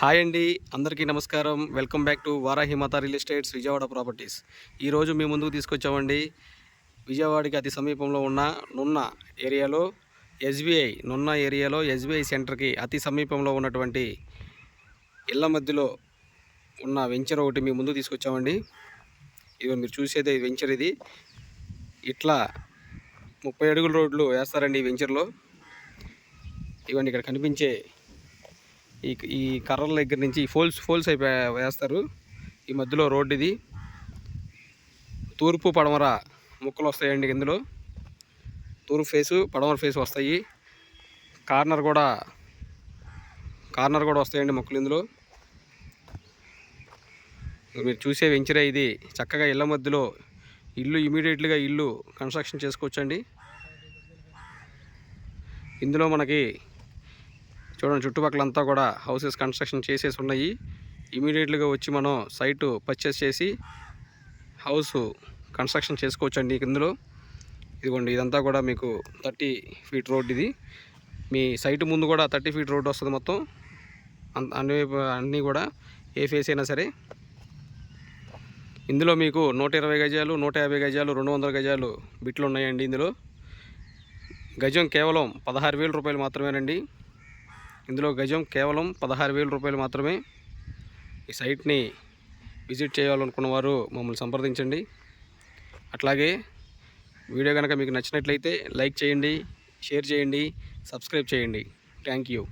Hi అండి అందరికీ నమస్కారం. Welcome back to Varahimata real estates Vijayawada properties. ఈరోజు మీ ముందుకు తీసుకొచ్చామండి. విజయవాడకి అతి సమీపంలో ఉన్న నున్న ఏరియాలో ఎస్బీఐ నున్న ఏరియాలో ఎస్బీఐ సెంటర్కి అతి సమీపంలో ఉన్నటువంటి ఇళ్ళ మధ్యలో ఉన్న వెంచర్ ఒకటి మీ ముందుకు తీసుకొచ్చామండి. ఇది మీరు చూసేది వెంచర్ ఇది. ఇట్లా ముప్పై అడుగుల రోడ్లు వేస్తారండి ఈ వెంచర్లో. ఇవన్నీ ఇక్కడ కనిపించే ఈ ఈ కర్రల దగ్గర నుంచి ఫోల్స్ ఫోల్స్ అయిపోయి వేస్తారు. ఈ మధ్యలో రోడ్డు ఇది. తూర్పు పడమర ముక్కలు వస్తాయండి ఇందులో. తూర్పు ఫేసు పడమర ఫేస్ వస్తాయి. కార్నర్ కూడా కార్నర్ కూడా వస్తాయండి మొక్కలు ఇందులో. మీరు చూసే వెంచరే ఇది. చక్కగా ఇళ్ళ మధ్యలో ఇల్లు ఇమీడియట్లీగా ఇల్లు కన్స్ట్రక్షన్ చేసుకోవచ్చండి. ఇందులో మనకి చూడండి చుట్టుపక్కలంతా కూడా హౌసెస్ కన్స్ట్రక్షన్ చేసేసి ఉన్నాయి. ఇమీడియట్గా వచ్చి మనం సైటు పర్చేస్ చేసి హౌస్ కన్స్ట్రక్షన్ చేసుకోవచ్చండి ఇందులో. ఇదిగోండి ఇదంతా కూడా మీకు థర్టీ ఫీట్ రోడ్ ఇది. మీ సైటు ముందు కూడా థర్టీ ఫీట్ రోడ్ వస్తుంది మొత్తం. అన్- అన్ని అన్నీ కూడా ఏ ఫేస్ అయినా సరే. ఇందులో మీకు నూట ఇరవై గజాలు నూట యాభై గజాలు రెండు వందల గజాలు బిట్లు ఉన్నాయండి ఇందులో. గజం కేవలం పదహారు వేల రూపాయలు మాత్రమేనండి. ఇందులో గజం కేవలం పదహారు వేల రూపాయలు మాత్రమే. ఈ సైట్ని విజిట్ చేయాలనుకున్న వారు మమ్మల్ని సంప్రదించండి. అట్లాగే వీడియో కనుక మీకు నచ్చినట్లయితే లైక్ చేయండి షేర్ చేయండి సబ్స్క్రైబ్ చేయండి. Thank you.